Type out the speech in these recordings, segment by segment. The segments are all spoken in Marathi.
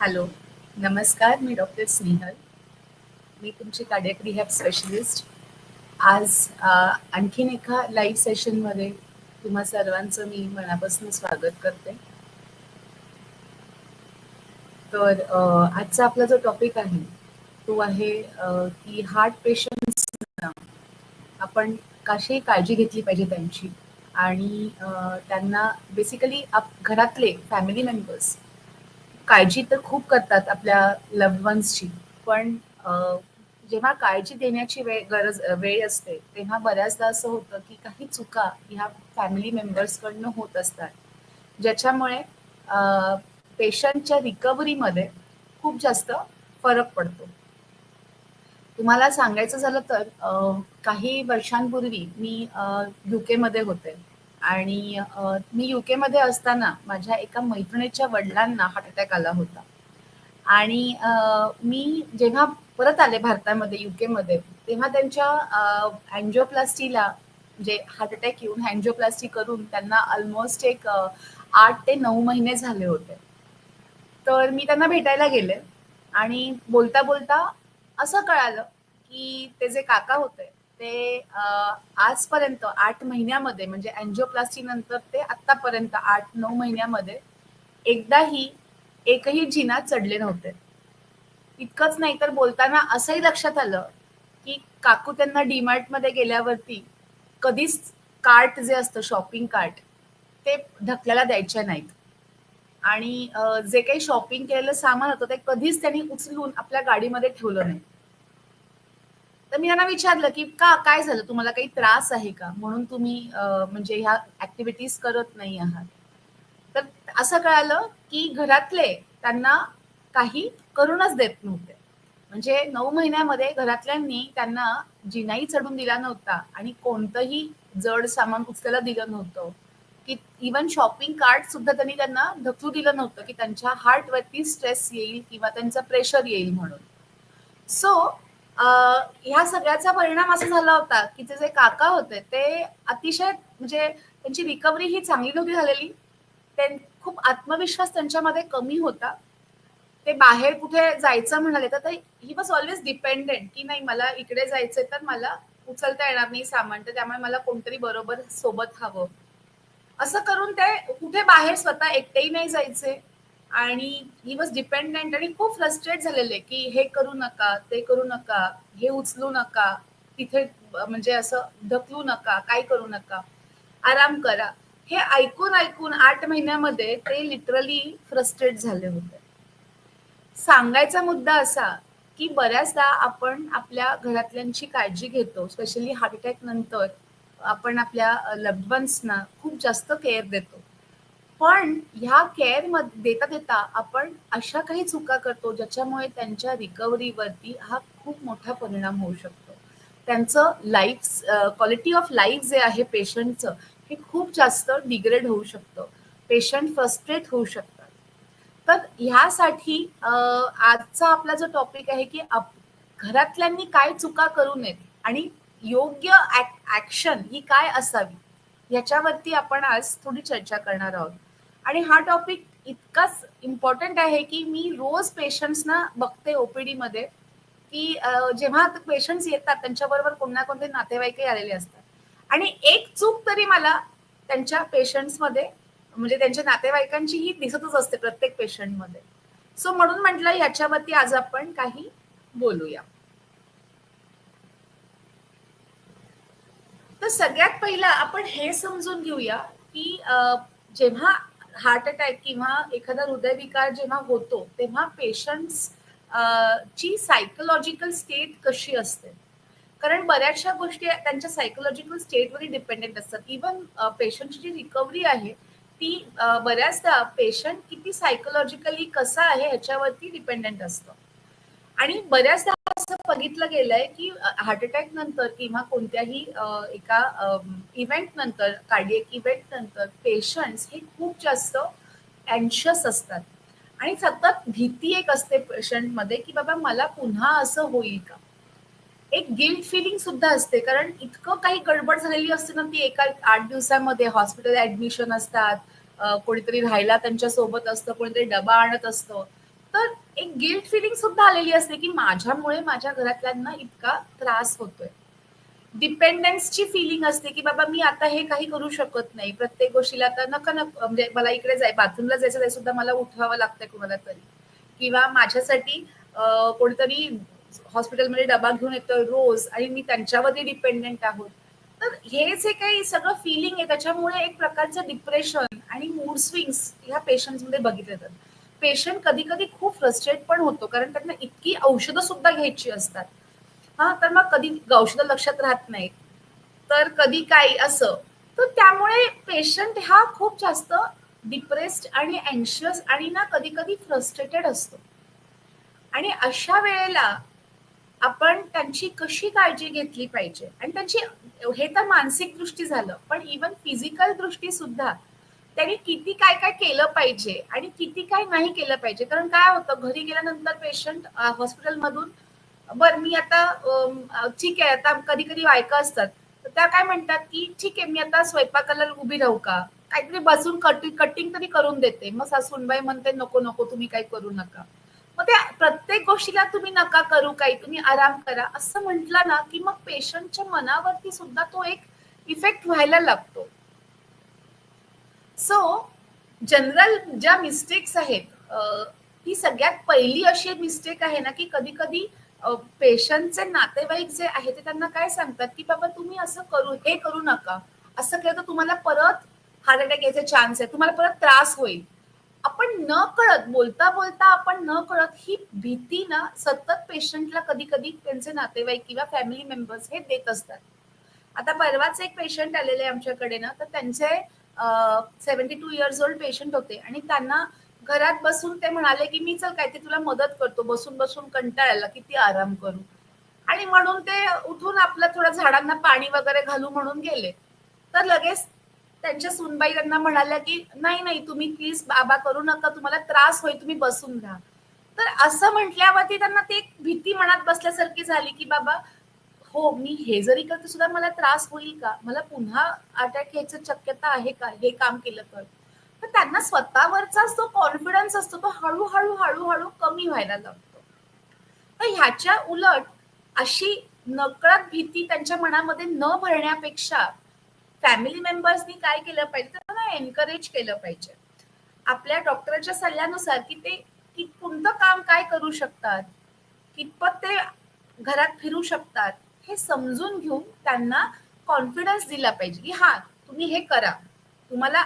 हॅलो नमस्कार मी डॉक्टर स्नेहल मी तुमची कार्डियक रिहॅब स्पेशलिस्ट आज आणखीन एका लाईव्ह सेशनमध्ये तुम्हा सर्वांचं मी मनापासून स्वागत करते. तर आजचा आपला जो टॉपिक आहे तो आहे की हार्ट पेशंट्सना आपण कशी काळजी घेतली पाहिजे त्यांची? आणि त्यांना बेसिकली आप घरातले फॅमिली मेंबर्स काळजी तर खूप करतात आपल्या लव्ह वन्सची पण जेव्हा काळजी देण्याची वेळ गरज वेळ असते तेव्हा बऱ्याचदा असं होतं की काही चुका ह्या फॅमिली मेंबर्सकडनं होत असतात. ज्याच्यामुळे पेशंटच्या रिकव्हरीमध्ये खूप जास्त फरक पडतो. तुम्हाला सांगायचं झालं तर काही वर्षांपूर्वी मी युकेमध्ये होते. आणि मी यू केमध्ये असताना माझ्या एका मैत्रिणीच्या वडिलांना हार्ट अटॅक आला होता. आणि मी जेव्हा परत आले भारतामध्ये यू केमध्ये तेव्हा त्यांच्या अँजिओप्लास्टीला म्हणजे हार्ट अटॅक येऊन हँजिओप्लास्टी करून त्यांना ऑलमोस्ट एक आठ ते नऊ महिने झाले होते. तर मी त्यांना भेटायला गेले आणि बोलता बोलता असं कळालं की ते जे काका होते ते आजपर्यंत आठ महिन्यामध्ये म्हणजे अँजिओप्लास्टी नंतर ते आतापर्यंत आठ नऊ महिन्यामध्ये एकदाही एकही जिना चढले नव्हते. इतकंच नाही तर बोलताना असंही लक्षात आलं की काकू त्यांना डीमार्टमध्ये गेल्यावरती कधीच कार्ट जे असतं शॉपिंग कार्ट ते ढकलायला द्यायचे नाहीत. आणि जे काही शॉपिंग केलेलं सामान होतं ते कधीच त्यांनी उचलून आपल्या गाडीमध्ये ठेवलं नाही. तर मी त्यांना विचारलं की का काय झालं? तुम्हाला काही त्रास आहे का? म्हणून तुम्ही म्हणजे ह्या ऍक्टिव्हिटीज करत नाही आहात. तर असं कळालं की घरातले त्यांना काही करूनच देत नव्हते. म्हणजे नऊ महिन्यामध्ये घरातल्यांनी त्यांना जिनाई चढून दिला नव्हता आणि कोणतंही जड सामान उचलायला दिलं नव्हतं. की इवन शॉपिंग कार्ट सुद्धा त्यांनी त्यांना ढकलू दिलं नव्हतं की त्यांच्या हार्टवरती स्ट्रेस येईल किंवा त्यांचा प्रेशर येईल म्हणून. सो ह्या सगळ्याचा परिणाम असा झाला होता की ते जे काका होते ते अतिशय म्हणजे त्यांची रिकव्हरी ही चांगली नव्हती झालेली. खूप आत्मविश्वास त्यांच्यामध्ये कमी होता. ते बाहेर कुठे जायचं म्हणाले तर ही वॉज ऑलवेज डिपेंडेंट की नाही मला इकडे जायचंय तर मला उचलता येणार नाही सामान तर त्यामुळे मला कोणतरी बरोबर सोबत हवं. असं करून ते कुठे बाहेर स्वतः एकटेही नाही जायचे. आणि ही वॉज डिपेंडेंट आणि खूप फ्रस्ट्रेट झालेले की हे करू नका ते करू नका हे उचलू नका तिथे म्हणजे असं ढकलू नका काय करू नका आराम करा. हे ऐकून ऐकून आठ महिन्यामध्ये ते लिटरली फ्रस्ट्रेट झाले होते. सांगायचा मुद्दा असा की बऱ्याचदा आपण आपल्या घरातल्यांची काळजी घेतो स्पेशली हार्ट अटॅक नंतर आपण आपल्या लव्ड खूप जास्त केअर देतो. पण ह्या केअरमध्ये देता देता आपण अशा काही चुका करतो ज्याच्यामुळे त्यांच्या रिकव्हरीवरती हा खूप मोठा परिणाम होऊ शकतो. त्यांचं लाईफ क्वालिटी ऑफ लाईफ जे आहे पेशंटचं हे खूप जास्त डिग्रेड होऊ शकतं. पेशंट फ्रस्ट्रेट होऊ शकतात. तर ह्यासाठी आजचा आपला जो टॉपिक आहे की आप- घरातल्यांनी काय चुका करू नयेत आणि योग्य ऍक्शन ही काय असावी याच्यावरती आपण आज थोडी चर्चा करणार आहोत. आणि हा टॉपिक इतकाच इम्पॉर्टंट आहे की मी रोज पेशंट्सना बघते ओपीडी मध्ये की जेव्हा पेशंट्स येतात त्यांच्याबरोबर कोण ना कोणते नातेवाईकही आलेले असतात. आणि एक चूक तरी मला त्यांच्या पेशंट्समध्ये म्हणजे त्यांच्या नातेवाईकांची ही दिसतच असते प्रत्येक पेशंटमध्ये सो म्हणून म्हटलं याच्यावरती आज आपण काही बोलूया. तर सगळ्यात पहिलं आपण हे समजून घेऊया की जेव्हा हार्ट अटॅक किंवा एखादा हृदयविकार जेव्हा होतो तेव्हा पेशंट्स ची सायकोलॉजिकल स्टेट कशी असते? कारण बऱ्याचशा गोष्टी त्यांच्या सायकोलॉजिकल स्टेटवरही डिपेंडेंट असतात. इवन पेशंटची जी रिकव्हरी आहे ती बऱ्याचदा पेशंट किती सायकोलॉजिकली कसा आहे ह्याच्यावरती डिपेंडेंट असतं. आणि बऱ्याचदा असं बघितलं गेलंय की हार्ट अटॅक नंतर किंवा कोणत्याही एका इव्हेंट नंतर कार्डियक इव्हेंट नंतर पेशंट्स हे खूप जास्त अँशियस असतात. आणि सतत भीती एक असते पेशंटमध्ये की बाबा मला पुन्हा असं होईल का? एक गिल्ट फिलिंग सुद्धा असते कारण इतकं काही गडबड झालेली असते ना ती एका आठ दिवसामध्ये हॉस्पिटल ऍडमिशन असतात कोणीतरी राहायला त्यांच्यासोबत असतं कोणीतरी डबा आणत असतं. तर एक गिल्ट फिलिंग सुद्धा आलेली असते की माझ्यामुळे माझ्या घरातल्यांना इतका त्रास होतोय. डिपेंडन्सची फिलिंग असते की बाबा मी आता हे काही करू शकत नाही. प्रत्येक गोष्टीला आता नका नका म्हणजे मला इकडे जाय बाथरूमला जायचं ते सुद्धा मला उठवावं लागतंय कुणाला तरी. किंवा माझ्यासाठी कोणीतरी हॉस्पिटलमध्ये डबा घेऊन येतोय रोज आणि मी त्यांच्यावरती डिपेंडेंट आहोत. तर हे जे काही सगळं फिलिंग आहे त्याच्यामुळे एक प्रकारचं डिप्रेशन आणि मूड स्विंग्स ह्या पेशंटमध्ये बघितले जातात पेशंट कधी कधी खूप फ्रस्ट्रेट पण होतो कारण त्यांना इतकी औषधं सुद्धा घ्यायची असतात. हा तर मग कधी औषधं लक्षात राहत नाहीत. तर कधी काही असं. तर त्यामुळे पेशंट हा खूप जास्त डिप्रेस्ड आणि अँशियस आणि ना कधी कधी फ्रस्ट्रेटेड असतो. आणि अशा वेळेला आपण त्यांची कशी काळजी घेतली पाहिजे? आणि त्यांची हे तर मानसिक दृष्टी झालं पण इवन फिजिकल दृष्टी सुद्धा त्यांनी किती काय काय केलं पाहिजे आणि किती काय नाही केलं पाहिजे. कारण काय होतं घरी गेल्यानंतर पेशंट हॉस्पिटलमधून बर मी आता ठीक आहे आता कधी कधी बायका असतात तर त्या काय म्हणतात की ठीक आहे मी आता स्वयंपाकाला उभी राहू का? काहीतरी बसून कटिंग कटिंग तरी करून देते. मग सासूनबाई म्हणते नको नको तुम्ही काही करू नका. मग त्या प्रत्येक गोष्टीला तुम्ही नका करू काही तुम्ही आराम करा. असं म्हटलं ना की मग पेशंटच्या मनावरती सुद्धा तो एक इफेक्ट व्हायला लागतो. सो जनरल ज्या मिस्टेक्स आहेत ही सगळ्यात पहिली अशी मिस्टेक आहे ना की कधी कधी पेशंटचे नातेवाईक जे आहे ते त्यांना काय सांगतात की बाबा तुम्ही असं करू हे करू नका. असं केलं तर तुम्हाला परत हार्ट अटॅक यायचे चान्स आहे. तुम्हाला परत त्रास होईल. आपण न कळत बोलता बोलता आपण न कळत ही भीती ना सतत पेशंटला कधी कधी त्यांचे नातेवाईक किंवा फॅमिली मेंबर्स हे देत असतात. आता परवाच एक पेशंट आलेले आमच्याकडे ना तर त्यांचे seventy two years old patient होते आणि त्यांना घरात बसून ते म्हणाले की मी चल काय ते तुला मदत करतो बसून बसून कंटाळायला किती आराम करू. आणि म्हणून ते उठून आपलं थोडं झाडांना पाणी वगैरे घालू म्हणून गेले. तर लगेच त्यांच्या सुनबाई त्यांना म्हणाल्या की नाही नाही तुम्ही प्लीज बाबा करू नका तुम्हाला त्रास होईल तुम्ही बसून घ्या तर असं म्हटल्यावरती त्यांना ती एक भीती मनात बसल्यासारखी झाली की बाबा हो मी हे जरी करते सुद्धा मला त्रास होईल का? मला पुन्हा अटॅक यायची शक्यता आहे का? हे काम केलं तर. तर त्यांना स्वतःवरचा जो कॉन्फिडन्स असतो तो हळूहळू हळूहळू कमी व्हायला लागतो. तर ह्याच्या उलट अशी नकळत भीती त्यांच्या मनामध्ये न भरण्यापेक्षा फॅमिली मेंबर्सनी काय केलं पाहिजे? तर त्यांना एनकरेज केलं पाहिजे. आपल्या डॉक्टरच्या सल्ल्यानुसार की ते की कोणतं काम काय करू शकतात? कितपत ते घरात फिरू शकतात? हे समजून घेऊन त्यांना कॉन्फिडन्स दिला पाहिजे की हा तुम्ही हे करा. तुम्हाला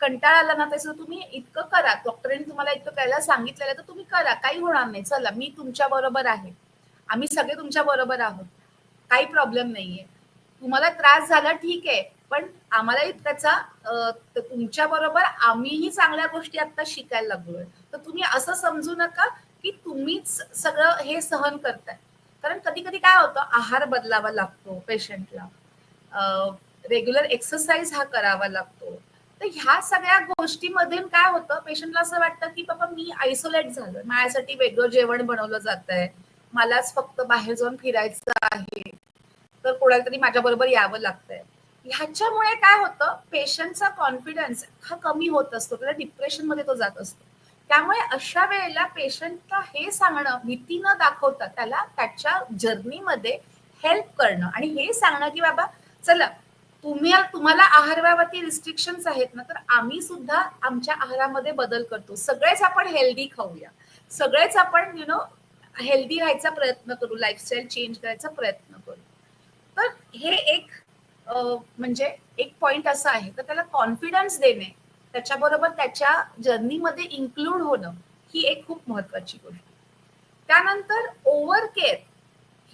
कंटाळा आला ना त्याचं तुम्ही इतकं करा. डॉक्टरांनी तुम्हाला इतकं करायला सांगितलेलं तर तुम्ही करा. काही होणार नाही. चला मी तुमच्या बरोबर आहे. आम्ही सगळे तुमच्या बरोबर आहोत. काही प्रॉब्लेम नाहीये. तुम्हाला त्रास झाला ठीक आहे. पण आम्हालाही त्याचा तुमच्या बरोबर आम्हीही चांगल्या गोष्टी आता शिकायला लागलोय. तर तुम्ही असं समजू नका की तुम्हीच सगळं हे सहन करताय. कारण कधी कधी काय होतं आहार बदलावा लागतो पेशंटला. रेग्युलर एक्सरसाइज हा करावा लागतो. तर ह्या सगळ्या गोष्टीमधून काय होतं पेशंटला असं वाटतं की बाबा मी आयसोलेट झालोय. माझ्यासाठी वेगळं जेवण बनवलं जात आहे मलाच फक्त बाहेर जाऊन फिरायचं आहे. तर कोणाला तरी माझ्या बरोबर यावं लागतंय. ह्याच्यामुळे काय होतं पेशंटचा कॉन्फिडन्स हा कमी होत असतो. त्याला डिप्रेशनमध्ये तो जात असतो. त्यामुळे अशा वेळेला पेशंटला हे सांगणं भीती न दाखवता त्याला त्याच्या जर्नीमध्ये हेल्प करणं. आणि हे सांगणं की बाबा चला तुम्ही तुम्हाला आहारावरती रिस्ट्रिक्शन्स आहेत ना तर आम्ही सुद्धा आमच्या आहारामध्ये बदल करतो. सगळेच आपण हेल्दी खाऊया. सगळेच आपण यु नो हेल्दी राहायचा प्रयत्न करू लाईफस्टाईल चेंज करायचा प्रयत्न करू. तर हे एक म्हणजे एक पॉइंट असा आहे. तर त्याला कॉन्फिडन्स देणे त्याच्याबरोबर त्याच्या जर्नीमध्ये इन्क्लूड होणं ही एक खूप महत्वाची गोष्ट. त्यानंतर ओव्हर केअर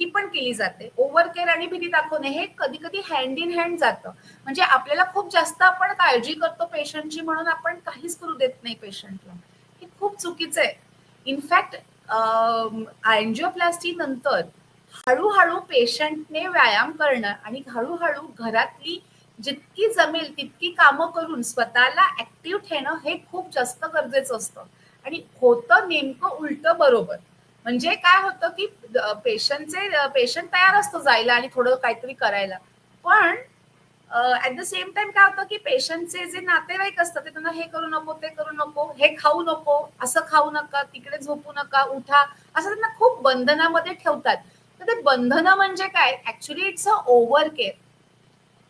ही पण केली जाते. ओव्हर केअर आणि भीती दाखवणे हे कधी कधी हँड इन हँड जातं. म्हणजे आपल्याला खूप जास्त आपण काळजी करतो पेशंटची म्हणून आपण काहीच करू देत नाही पेशंटला हे खूप चुकीचं आहे. इनफॅक्ट अँजिओप्लास्टी नंतर हळूहळू पेशंटने व्यायाम करणं आणि हळूहळू घरातली जितकी जमेल तितकी कामं करून स्वतःला ऍक्टिव्ह ठेवणं हे खूप जास्त गरजेचं असतं. आणि होतं नेमकं उलट बरोबर. म्हणजे काय होतं की पेशंटचे पेशंट तयार असतो जायला आणि थोडं काहीतरी करायला. पण ऍट द सेम टाइम काय होतं की पेशंटचे जे नातेवाईक असतात ते त्यांना हे करू नको ते करू नको हे खाऊ नको असं खाऊ नका तिकडे झोपू नका उठा असं त्यांना खूप बंधनामध्ये ठेवतात. तर ते बंधनं म्हणजे काय? Actually it's a over care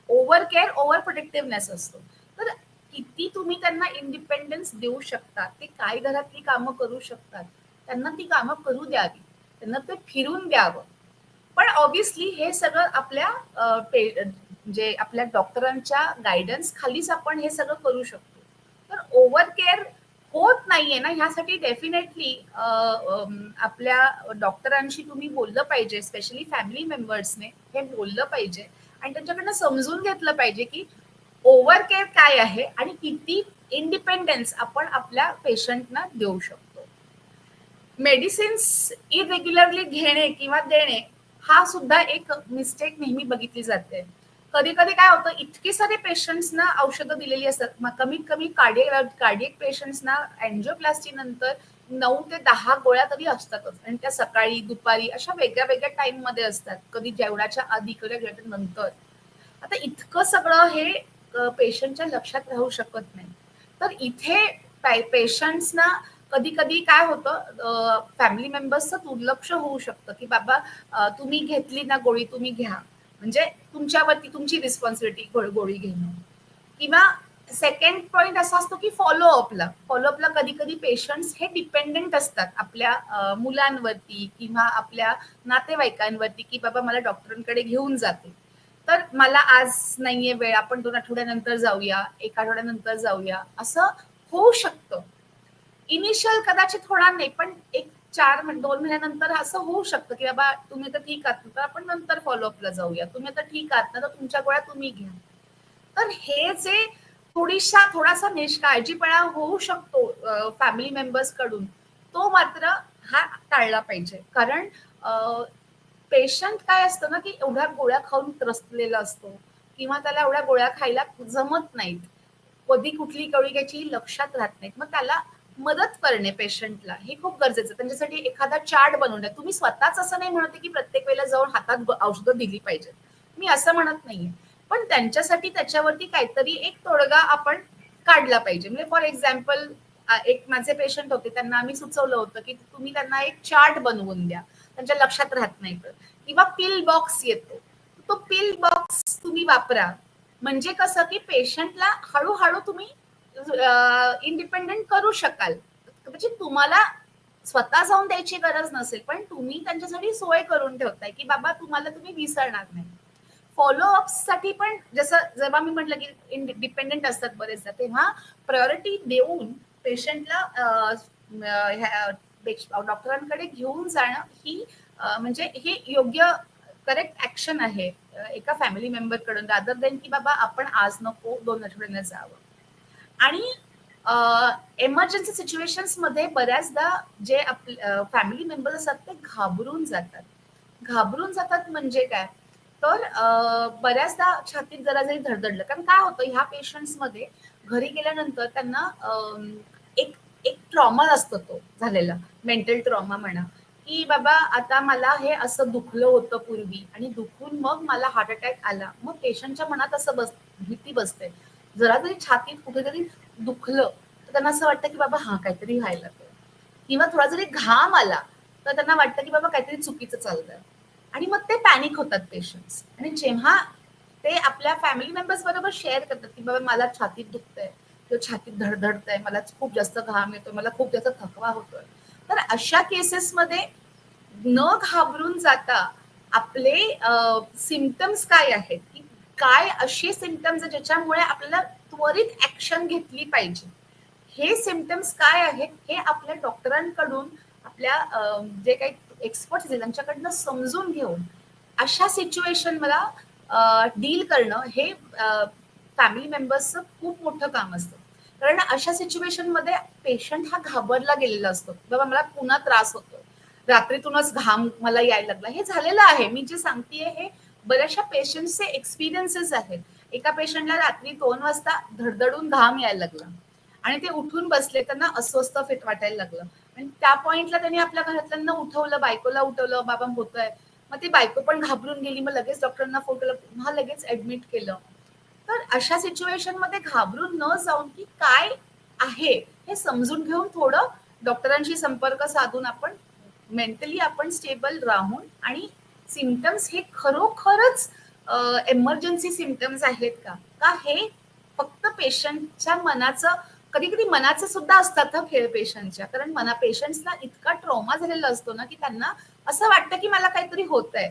over care over protectiveness असतो. तर किती तुम्ही त्यांना इंडिपेंडन्स देऊ शकता ते काय घरातली कामं करू शकतात त्यांना ती कामं करू द्यावी त्यांना ते फिरून द्यावं पण ऑब्विसली हे सगळं आपल्या जे आपल्या डॉक्टरांच्या गायडन्स खालीच आपण हे सगळं करू शकतो. तर ओव्हर केअर होत नाहीये ना ह्यासाठी डेफिनेटली आपल्या डॉक्टरांशी तुम्ही बोललं पाहिजे स्पेशली फॅमिली मेंबर्सने हे बोललं पाहिजे. आणि त्यांच्याकडनं समजून घेतलं पाहिजे की ओव्हर केअर काय आहे आणि किती इंडिपेंडन्स आपण आपल्या पेशंटना देऊ शकतो. मेडिसिन्स इरेग्युलरली घेणे किंवा देणे हा सुद्धा एक मिस्टेक नेहमी बघितली जाते. कधी कधी काय होतं इतकी सारे पेशंट्सना औषधं दिलेली असतात कमीत कमी कार्डियक कार्डियक पेशंट्सना अँजिओप्लास्टी नंतर नऊ ते दहा गोळ्या तरी असतातच. आणि त्या सकाळी दुपारी अशा वेगळ्या वेगळ्या टाइममध्ये असतात. कधी जेवणाच्या आधी कधी नंतर. आता इतकं सगळं हे पेशंटच्या लक्षात राहू शकत नाही. तर इथे पेशंट्सना कधी कधी काय होतं फॅमिली मेंबर्सचं दुर्लक्ष होऊ शकतं की बाबा तुम्ही घेतली ना गोळी तुम्ही घ्या. म्हणजे तुमच्यावरती तुमची रिस्पॉन्सिबिलिटी गोळी घेणं. किंवा सेकंड पॉइंट असा असतो की फॉलोअपला फॉलोअपला कधी कधी पेशंट्स हे डिपेंडेंट असतात. आपल्या मुलांवरती किंवा आपल्या नातेवाईकांवरती की बाबा मला डॉक्टरांकडे घेऊन जाते. तर मला आज नाहीये वेळ आपण दोन आठवड्यानंतर जाऊया एक आठवड्यानंतर जाऊया. असं होऊ शकतं. इनिशियल कदाचित होणार नाही पण एक चार दोन महिन्यानंतर असं होऊ शकतं की बाबा तुम्ही तर ठीक आहात तर आपण नंतर फॉलोअपला जाऊया. तुम्ही आता ठीक आहात ना तर तुमच्या गोळ्या तुम्ही घ्या. तर हे जे थोडीशा थोडासा निष्काळजीपणा होऊ शकतो फॅमिली मेंबर्सकडून. तो मात्र हा टाळला पाहिजे. कारण पेशंट काय असतं ना की एवढ्या गोळ्या खाऊन त्रसलेला असतो किंवा त्याला एवढ्या गोळ्या खायला जमत नाहीत. कधी कुठली कळी घ्यायची लक्षात राहत नाहीत. मग त्याला मदत करणे पेशंटला हे खूप गरजेचं त्यांच्यासाठी एखादा चार्ट बनवून तुम्ही स्वतःच असं नाही म्हणत की प्रत्येक वेळेला जाऊन हातात औषधं दिली पाहिजेत. मी असं म्हणत नाहीये. पण त्यांच्यासाठी त्याच्यावरती काहीतरी एक तोडगा आपण काढला पाहिजे. म्हणजे फॉर एक्झाम्पल एक माझे पेशंट होते त्यांना आम्ही सुचवलं होतं की तुम्ही त्यांना एक चार्ट बनवून द्या. त्यांच्या लक्षात राहत नाही तर किंवा पिल बॉक्स येतो. तो पिल बॉक्स तुम्ही वापरा. म्हणजे कसं की पेशंटला हळूहळू तुम्ही इंडिपेंडेंट करू शकाल. म्हणजे तुम्हाला स्वतः जाऊन द्यायची गरज नसेल पण तुम्ही त्यांच्यासाठी सोय करून ठेवताय की बाबा तुम्हाला तुम्ही विसरणार नाही. फॉलोअपसाठी पण जसं जेव्हा मी म्हटलं की डिपेंडेंट असतात बरेचदा तेव्हा प्रायोरिटी देऊन पेशंटला डॉक्टरांकडे घेऊन जाणं ही म्हणजे हे योग्य करेक्ट ऍक्शन आहे एका फॅमिली मेंबरकडून रादर देन की बाबा आपण आज नको दोन आठवड्यानं जावं. आणि इमर्जन्सी सिच्युएशन्समध्ये बऱ्याचदा जे आपले फॅमिली मेंबर्स असतात ते घाबरून जातात. घाबरून जातात म्हणजे काय? तर बऱ्याचदा छातीत जरा जरी धडधडलं कारण काय होतं ह्या पेशंट्समध्ये घरी गेल्यानंतर त्यांना एक एक ट्रॉमा असतो तो झालेला मेंटल ट्रॉमा म्हणा की बाबा आता मला हे असं दुखलं होतं पूर्वी आणि दुखून मग मला हार्ट अटॅक आला. मग पेशंटच्या मनात असं बस भीती बसते. जरा जरी छातीत कुठेतरी दुखलं तर त्यांना असं वाटतं की बाबा हा काहीतरी व्हायला किंवा थोडा जरी घाम आला तर त्यांना वाटतं की बाबा काहीतरी चुकीचं चाललंय. आणि मग ते पॅनिक होतात पेशंट्स आणि जेव्हा ते आपल्या फॅमिली मेंबर्स बरोबर शेअर करतात की बाबा मला छातीत दुखतंय किंवा छातीत धडधडतंय मला खूप जास्त घाम येतोय मला खूप जास्त थकवा होतोय. तर अशा केसेसमध्ये न घाबरून जाता आपले सिमटम्स काय आहेत? की काय असे सिमटम्स ज्याच्यामुळे आपल्याला त्वरित ऍक्शन घेतली पाहिजे? हे सिमटम्स काय आहेत? हे आपल्या डॉक्टरांकडून आपल्या जे काही एक्सपर्ट आहेत त्यांच्याकडनं समजून घेऊन अशा सिच्युएशन मला डील करणं हे फॅमिली मेंबर्सचं खूप मोठं काम असतं. कारण अशा सिच्युएशनमध्ये पेशंट हा घाबरला गेलेला असतो. बाबा मला पुन्हा त्रास होतो रात्रीतूनच घाम मला यायला लागला. हे झालेलं आहे. मी जे सांगतेय हे बऱ्याचशा पेशंटचे एक्सपिरियन्सेस आहेत. एका पेशंटला रात्री दोन वाजता धडधडून घाम यायला लागला. आणि ते उठून बसले त्यांना अस्वस्थ फिट वाटायला लागलं. आणि त्या पॉइंटला त्यांनी आपल्या घरातल्यांना उठवलं बायकोला उठवलं बाबा होतंय. मग ती बायको पण घाबरून गेली मग लगेच डॉक्टरांना फोन केलं पुन्हा लगेच ऍडमिट केलं. तर अशा सिच्युएशनमध्ये घाबरून न जाऊन की काय आहे हे समजून घेऊन थोडं डॉक्टरांशी संपर्क साधून आपण मेंटली आपण स्टेबल राहून आणि सिमटम्स हे खरोखरच एमर्जन्सी सिमटम्स आहेत का? का हे फक्त पेशंटच्या मनाचं कधी कधी मनाचं सुद्धा असतात हा खेळ पेशंटच्या. कारण मना पेशंट्सना इतका ट्रॉमा झालेला असतो ना की त्यांना असं वाटतं की मला काहीतरी होत आहे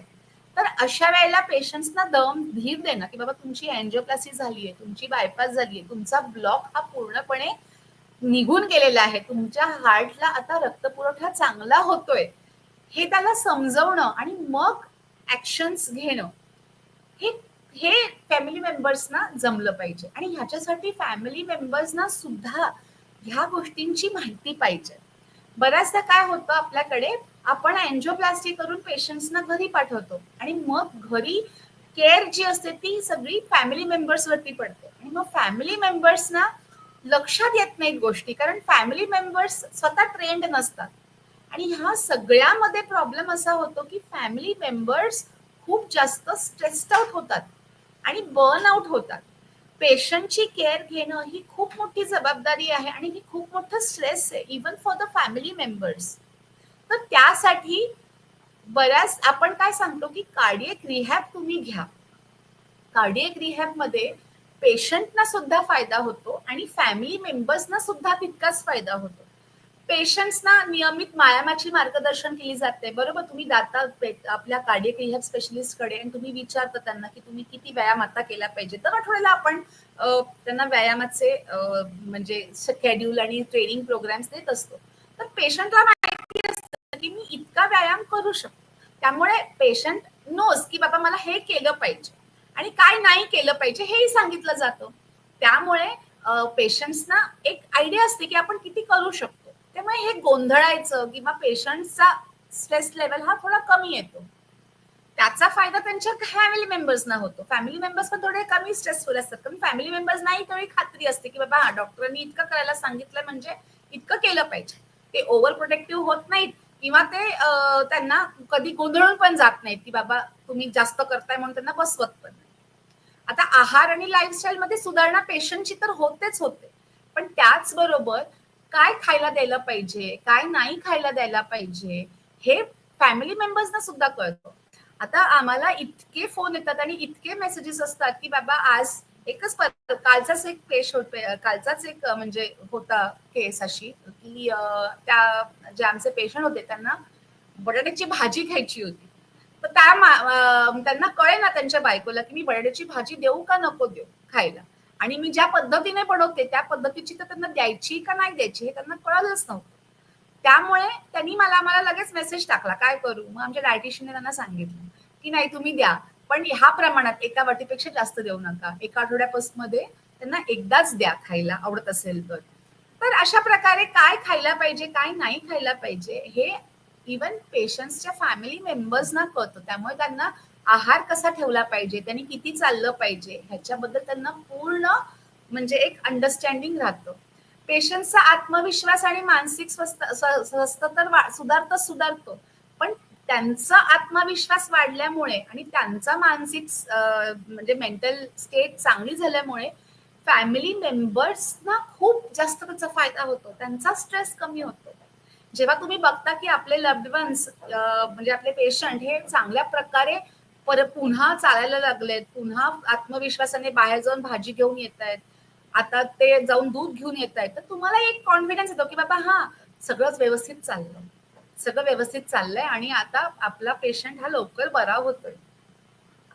तर अशा वेळेला पेशंट्सना दम धीर देणं की बाबा तुमची अँजिओप्लास्टी झाली आहे तुमची बायपास झाली आहे तुमचा ब्लॉक हा पूर्णपणे निघून गेलेला आहे. तुमच्या हार्टला आता रक्तपुरवठा चांगला होतोय. हे त्याला समजवणं आणि मग ऍक्शन्स घेणं हे हे फॅमिली मेंबर्सना जमलं पाहिजे. आणि ह्याच्यासाठी फॅमिली मेंबर्सना सुद्धा ह्या गोष्टींची माहिती पाहिजे. बऱ्याचदा काय होतं आपल्याकडे आपण अँजिओप्लास्टी करून पेशंट्सना घरी पाठवतो. आणि मग घरी केअर जी असते ती सगळी फॅमिली मेंबर्स वरती पडते. आणि मग फॅमिली मेंबर्सना लक्षात येत नाहीत गोष्टी कारण फॅमिली मेंबर्स स्वतः ट्रेंड नसतात. आणि ह्या सगळ्यामध्ये प्रॉब्लेम असा होतो की फॅमिली मेंबर्स खूप जास्त स्ट्रेस्ड आउट होतात. आणि बर्न आउट होतात. पेशंटची केअर घेणं ही खूप मोठी जबाबदारी आहे आणि ही खूप मोठं स्ट्रेस आहे even for the family members तर त्यासाठी बऱ्याच आपण काय सांगतो की कार्डियक रिहॅब तुम्ही घ्या. कार्डियक रिहॅबमध्ये पेशंटना सुद्धा फायदा होतो आणि फॅमिली मेंबर्सना सुद्धा तितकाच फायदा होतो. पेशंट्सना नियमित मायामाची मार्गदर्शन केली जाते. बरोबर? तुम्ही जाता आपल्या कार्डियक रिहॅब स्पेशलिस्टकडे आणि तुम्ही विचारता त्यांना की तुम्ही किती व्यायाम आता केला पाहिजे. तर आठवड्याला आपण त्यांना व्यायामाचे म्हणजे शेड्यूल आणि ट्रेनिंग प्रोग्राम्स देत असतो. तर पेशंटला माहिती असतं की मी इतका व्यायाम करू शकतो. त्यामुळे पेशंट नोज की बाबा मला हे केलं पाहिजे. आणि काय नाही केलं पाहिजे हेही सांगितलं जातं. त्यामुळे पेशंट्सना एक आयडिया असते की आपण किती करू शकतो. त्यामुळे हे गोंधळायचं किंवा पेशंटचा स्ट्रेस लेवल हा थोडा कमी येतो. त्याचा फायदा त्यांच्या फॅमिली मेंबर्सना होतो. फॅमिली मेंबर्स पण थोडे कमी स्ट्रेसफुल असतात. कारण फॅमिली मेंबर्स नाही तेवढी खात्री असते की बाबा हा डॉक्टरांनी इतकं करायला सांगितलं म्हणजे इतकं केलं पाहिजे. ते ओव्हर प्रोटेक्टिव्ह होत नाहीत किंवा ते त्यांना कधी गोंधळून पण जात नाहीत की बाबा तुम्ही जास्त करताय म्हणून त्यांना बसवत पण नाही. आता आहार आणि लाईफस्टाईल मध्ये सुधारणा पेशंटची तर होतेच होते. पण त्याचबरोबर काय खायला द्यायला पाहिजे काय नाही खायला द्यायला पाहिजे हे फॅमिली मेंबर्सना सुद्धा कळतं. आता आम्हाला इतके फोन येतात आणि इतके मेसेजेस असतात की बाबा आज एकच कालचाच एक केस होत कालचाच एक म्हणजे होता केस अशी की त्या जे आमचे पेशंट होते त्यांना बटाट्याची भाजी खायची होती. तर त्या त्यांना कळे ना त्यांच्या बायकोला की मी बटाट्याची भाजी देऊ का नको देऊ खायला. आणि मी ज्या पद्धतीने पडवते त्या पद्धतीची तर त्यांना द्यायची का नाही द्यायची हे त्यांना कळलंच नव्हतं. त्यामुळे त्यांनी मला मला लगेच मेसेज टाकला काय करू? मग आमच्या डायटिशियनने त्यांना सांगितलं की नाही तुम्ही द्या पण ह्या प्रमाणात एका वाटीपेक्षा जास्त देऊ नका. एका आठवड्यापासून त्यांना एकदाच द्या खायला आवडत असेल तर. तर अशा प्रकारे काय खायला पाहिजे काय नाही खायला पाहिजे हे इवन पेशंट्सच्या फॅमिली मेंबर्सना कळतं. त्यामुळे त्यांना आहार कसा ठेवला पाहिजे त्यांनी किती चाललं पाहिजे ह्याच्याबद्दल त्यांना पूर्ण म्हणजे एक अंडरस्टँडिंग राहतं. पेशंटचा आत्मविश्वास आणि मानसिक स्वस्थ तर सुधारतच सुधारतो पण त्यांचा आत्मविश्वास वाढल्यामुळे आणि त्यांचा मानसिक म्हणजे मेंटल स्टेट चांगली झाल्यामुळे फॅमिली मेंबर्सना खूप जास्त त्याचा फायदा होतो. त्यांचा स्ट्रेस कमी होतो. जेव्हा तुम्ही बघता की आपले लव्ड वन्स म्हणजे आपले पेशंट हे चांगल्या प्रकारे परत पुन्हा चालायला लागलेत पुन्हा आत्मविश्वासाने बाहेर जाऊन भाजी घेऊन येत आहेत आता ते जाऊन दूध घेऊन येत आहेत तर तुम्हाला एक कॉन्फिडन्स येतो की बाबा हा सगळंच व्यवस्थित चाललं. सगळं व्यवस्थित चाललंय आणि आता आपला पेशंट हा लवकर बरा होतोय.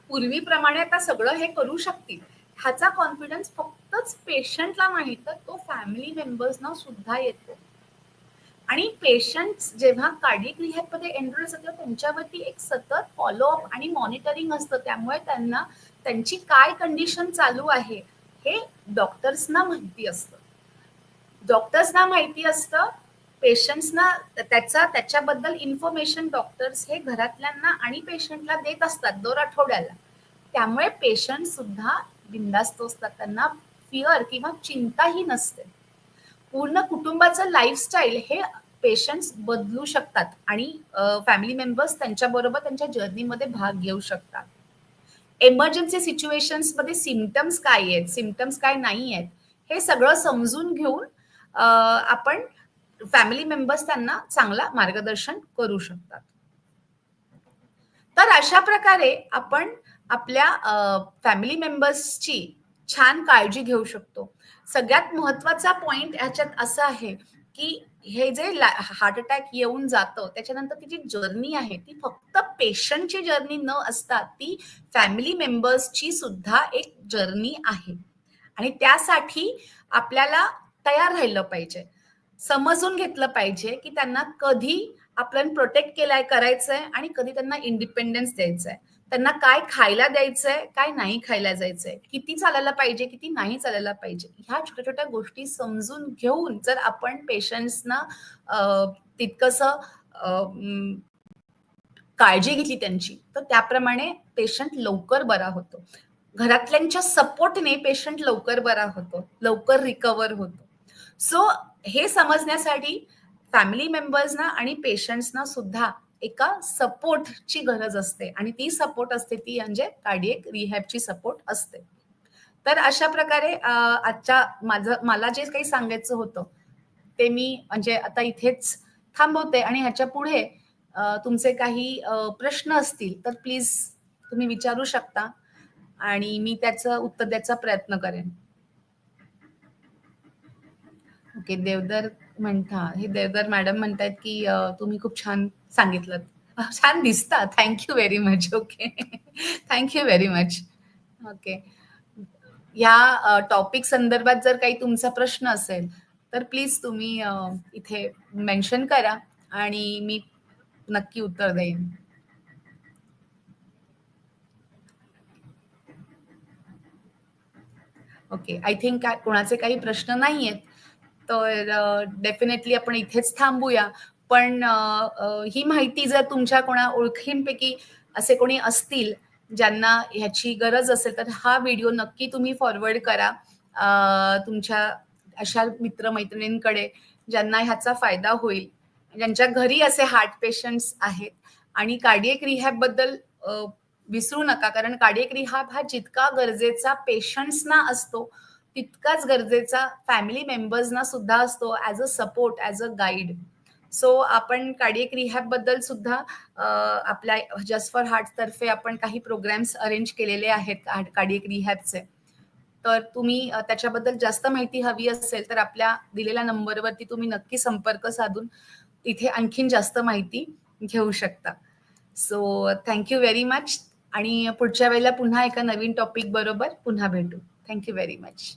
पूर्वीप्रमाणे आता सगळं हे करू शकतील. ह्याचा कॉन्फिडन्स फक्तच पेशंटला माहीत तो फॅमिली मेंबर्सना सुद्धा येतो. आणि पेशंट जेव्हा कार्डिकमध्ये एनरोल असतात त्यांच्यावरती एक सतत फॉलोअप आणि मॉनिटरिंग असतं. त्यामुळे त्यांना त्यांची काय कंडिशन चालू आहे हे डॉक्टर्सना माहिती असतं. डॉक्टर्सना माहिती असतं पेशंट्सना त्याचा त्याच्याबद्दल इन्फॉर्मेशन डॉक्टर्स हे घरातल्यांना आणि पेशंटला देत असतात दर आठवड्याला. त्यामुळे पेशंट सुद्धा बिंदास्त असतात. त्यांना फिअर किंवा चिंताही नसते. पूर्ण कुटुंबाचं लाईफस्टाईल हे पेशंट्स बदलू शकतात आणि फॅमिली मेंबर्स त्यांच्याबरोबर त्यांच्या जर्नीमध्ये भाग घेऊ शकतात. एमर्जन्सी सिच्युएशन्समध्ये सिमटम्स काय आहेत? सिमटम्स काय नाही आहेत? हे सगळं समजून घेऊन आपण फॅमिली मेंबर्स त्यांना चांगला मार्गदर्शन करू शकतात. तर अशा प्रकारे आपण आपल्या फॅमिली मेंबर्सची छान काळजी घेऊ शकतो. सगळ्यात महत्त्वाचा पॉइंट ह्याच्यात असं आहे की हे जे हार्ट अटॅक येऊन जातं त्याच्यानंतर ती जी जर्नी आहे ती फक्त पेशंटची जर्नी न असता ती फॅमिली मेंबर्सची सुद्धा एक जर्नी आहे. आणि त्यासाठी आपल्याला तयार राहिलं पाहिजे. समजून घेतलं पाहिजे की त्यांना कधी आपल्याला प्रोटेक्ट केलाय करायचंय आणि कधी त्यांना इंडिपेंडन्स द्यायचंय. त्यांना काय खायला द्यायचंय काय नाही खायला जायचंय किती चालायला पाहिजे किती नाही चालायला पाहिजे ह्या छोट्या छोट्या गोष्टी समजून घेऊन जर आपण पेशंट्सना तितकस काळजी घेतली त्यांची तर त्याप्रमाणे पेशंट लवकर बरा होतो. घरातल्यांच्या सपोर्टने पेशंट लवकर बरा होतो लवकर रिकवर होतो. सो हे समजण्यासाठी फॅमिली मेंबर्सना आणि पेशंट्सना सुद्धा एका सपोर्टची गरज असते. आणि ती सपोर्ट असते ती म्हणजे कार्डिएक रिहॅबची सपोर्ट असते. तर अशा प्रकारे आजच्या माझं मला जे काही सांगायचं होतं ते मी म्हणजे आता इथेच थांबवते. आणि ह्याच्या पुढे तुमचे काही प्रश्न असतील तर प्लीज तुम्ही विचारू शकता. आणि मी त्याचं उत्तर द्यायचा प्रयत्न करेन. ओके देवदर म्हणता. हे देवधर मॅडम म्हणतायत की तुम्ही खूप छान सांगितलं छान दिसता thank you very much okay thank you very much okay या टॉपिक संदर्भात जर काही तुमचा प्रश्न असेल तर प्लीज तुम्ही इथे मेन्शन करा आणि मी नक्की उत्तर देईन. ओके आय थिंक कोणाचे काही प्रश्न नाही आहेत तर डेफिनेटली आपण इथेच थांबूया. पण ही माहिती जर तुमच्या कोणा ओळखींपैकी असे कोणी असतील ज्यांना ह्याची गरज असेल तर हा व्हिडिओ नक्की तुम्ही फॉरवर्ड करा. तुमच्या अशा मित्रमैत्रिणींकडे ज्यांना ह्याचा फायदा होईल. ज्यांच्या घरी असे हार्ट पेशंट्स आहेत. आणि कार्डियक रिहॅबबद्दल विसरू नका कारण कार्डियक रिहॅब हा जितका गरजेचा पेशंट्सना असतो तितकाच गरजेचा फॅमिली मेंबर्सना सुद्धा असतो as a support as a guide so आपण कार्डियक रिहॅबबद्दल सुद्धा आपल्या जस्ट फॉर हार्ट तर्फे आपण काही प्रोग्राम्स अरेंज केलेले आहेत कार्डियक रिहॅबचे तर तुम्ही त्याच्याबद्दल जास्त माहिती हवी असेल तर आपल्या दिलेल्या नंबरवरती तुम्ही नक्की संपर्क साधून इथे आणखीन जास्त माहिती घेऊ शकता. सो थँक्यू व्हेरी मच आणि पुढच्या वेळेला पुन्हा एका नवीन टॉपिक बरोबर पुन्हा भेटू. Thank you very much